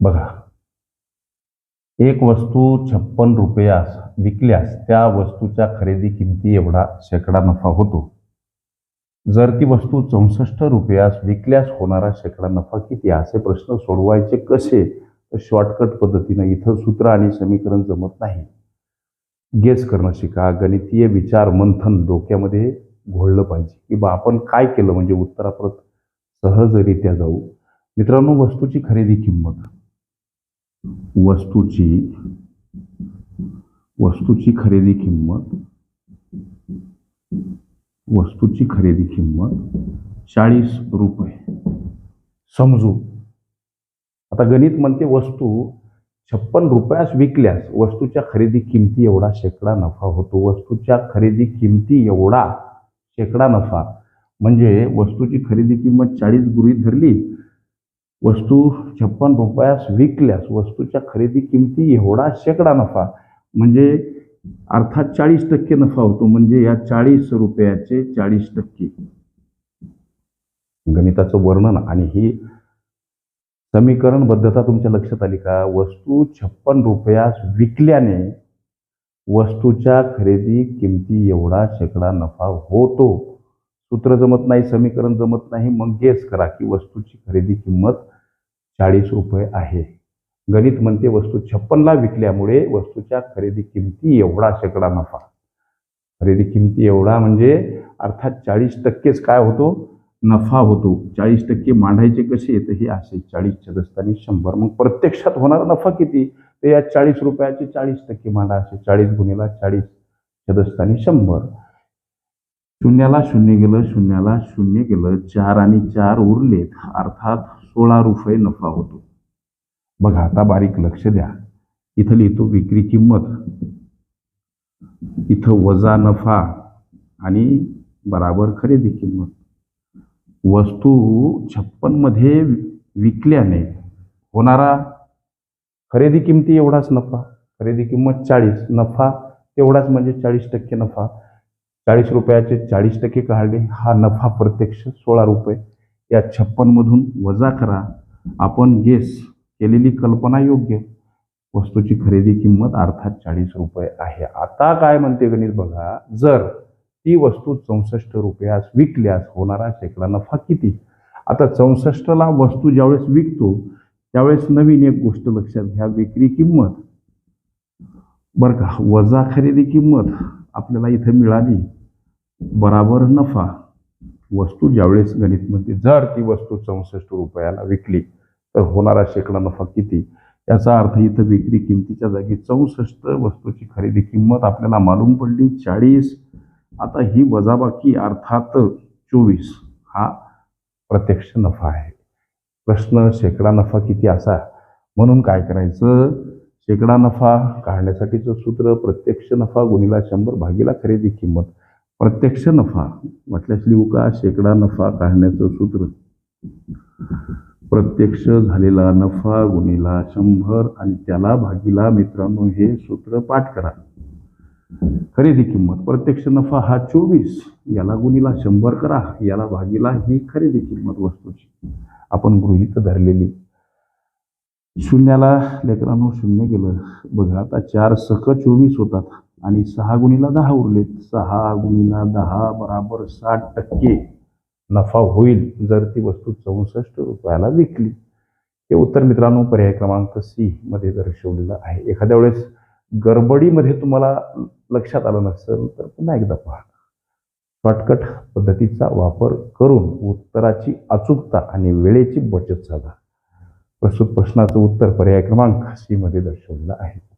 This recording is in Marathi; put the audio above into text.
बघा. एक वस्तू छप्पन रुपयास विकल्यास त्या वस्तूच्या खरेदी किमती एवढा शेकडा नफा होतो. जर ती वस्तू चौसष्ट रुपयास विकल्यास होणारा शेकडा नफा किती? असे प्रश्न सोडवायचे कसे? तर शॉर्टकट पद्धतीनं इथं सूत्र आणि समीकरण जमत नाही. गेस करणं शिका. गणितीय विचार मंथन डोक्यामध्ये घोळलं पाहिजे. की बा आपण काय केलं? म्हणजे उत्तराप्रत सहजरित्या जाऊ. मित्रांनो वस्तूची खरेदी किंमत. वस्तूची वस्तूची खरेदी किंमत वस्तूची खरेदी किंमत चाळीस रुपये. समजू? आता गणित म्हणते वस्तू छप्पन रुपयास विकल्यास वस्तूच्या खरेदी किमती एवढा शेकडा नफा होतो. वस्तूच्या खरेदी किमती एवढा शेकडा नफा. म्हणजे वस्तूची खरेदी किंमत चाळीस गृहीत धरली वस्तू छप्पन रुपयास विकल्यास वस्तूच्या खरेदी किमती एवढा शेकडा नफा. म्हणजे अर्थात चाळीस टक्के नफा होतो. म्हणजे या चाळीस रुपयाचे चाळीस टक्के. गणिताचं वर्णन आणि ही समीकरणबद्धता तुमच्या लक्षात आली का? वस्तू छप्पन रुपयास विकल्याने वस्तूच्या खरेदी किमती एवढा शेकडा नफा होतो. सूत्र जमत नाही समीकरण जमत नाही मग गेस करा की वस्तूची खरेदी किंमत चाळीस रुपये आहे. गणित म्हणते वस्तू छप्पनला विकल्यामुळे वस्तूच्या खरेदी किमती एवढा शेकडा नफा. खरेदी किमती एवढा म्हणजे अर्थात चाळीस टक्केच काय होतो? नफा होतो. चाळीस टक्के मांडायचे कसे? तर हे असे चाळीस छदस्तानी शंभर. मग प्रत्यक्षात होणारा नफा किती? तर या चाळीस रुपयाचे चाळीस टक्के मांडा. असे चाळीस गुन्हेला चाळीस छदस्तानी शंभर. शून्याला शून्य गेलं शून्याला शून्य गेलं चार आणि चार उरलेत. अर्थात सोळा रुपये नफा होतो. बघा आता बारीक लक्ष द्या. इथं लिहितो विक्री किंमत. इथं वजा नफा आणि बराबर खरेदी किंमत. वस्तू छप्पनमध्ये विकल्याने होणारा खरेदी किमती एवढाच नफा. खरेदी किंमत चाळीस. नफा तेवढाच म्हणजे चाळीस टक्के नफा. चाळीस रुपयाचे चाळीस टक्के काढले. हा नफा प्रत्यक्ष सोळा रुपये. या छप्पनमधून वजा करा. आपण गेस केलेली कल्पना योग्य. वस्तूची खरेदी किंमत अर्थात चाळीस रुपये आहे. आता काय म्हणते गणित बघा. जर ती वस्तू चौसष्ट रुपयास विकल्यास होणारा शेकडा नफा किती? आता चौसष्टला वस्तू ज्यावेळेस विकतो त्यावेळेस नवीन एक गोष्ट लक्षात घ्या. विक्री किंमत. बरं का वजा खरेदी किंमत आपल्याला इथं मिळाली. बराबर नफा. वस्तू ज्यावेळेस गणितमध्ये जर ती वस्तू चौसष्ट रुपयाला विकली तर होणारा शेकडा नफा किती? याचा अर्थ इथं विक्री किमतीच्या जागी चौसष्ट वस्तूची खरेदी किंमत आपल्याला मालूम पडली चाळीस. आता ही वजाबाकी अर्थात चोवीस. हा प्रत्यक्ष नफा आहे. प्रश्न शेकडा नफा किती असा? म्हणून काय करायचं? शेकडा नफा काढण्यासाठीचं सूत्र प्रत्यक्ष नफा गुणिला शंभर भागीला खरेदी किंमत. प्रत्यक्ष नफा म्हटल्यास लिहू का शेकडा नफा काढण्याचं सूत्र. प्रत्यक्ष झालेला नफा गुणिला शंभर आणि त्याला भागीला मित्रांनो हे सूत्र पाठ करा. खरेदी किंमत प्रत्यक्ष नफा हा चोवीस याला गुणिला शंभर करा याला भागीला ही खरेदी किंमत वस्तूची. आपण गृहित धरलेली. शून्याला लेकरांनो शून्य गेलं. बघा आता चार सक चोवीस होतात. आणि सहा गुणीला दहा उरलेत. सहा गुणीला दहा बराबर साठ टक्के नफा होईल जर ती वस्तू चौसष्ट रुपयाला विकली. हे उत्तर मित्रांनो पर्याय क्रमांक सी मध्ये दर्शवलेलं आहे. एखाद्या वेळेस गडबडीमध्ये तुम्हाला लक्षात आलं नसेल तर पुन्हा एकदा पहा. शॉर्टकट पद्धतीचा वापर करून उत्तराची अचूकता आणि वेळेची बचत साधा. प्रस्तुत प्रश्नाचं उत्तर पर्याय क्रमांक सी मध्ये दर्शवलेलं आहे.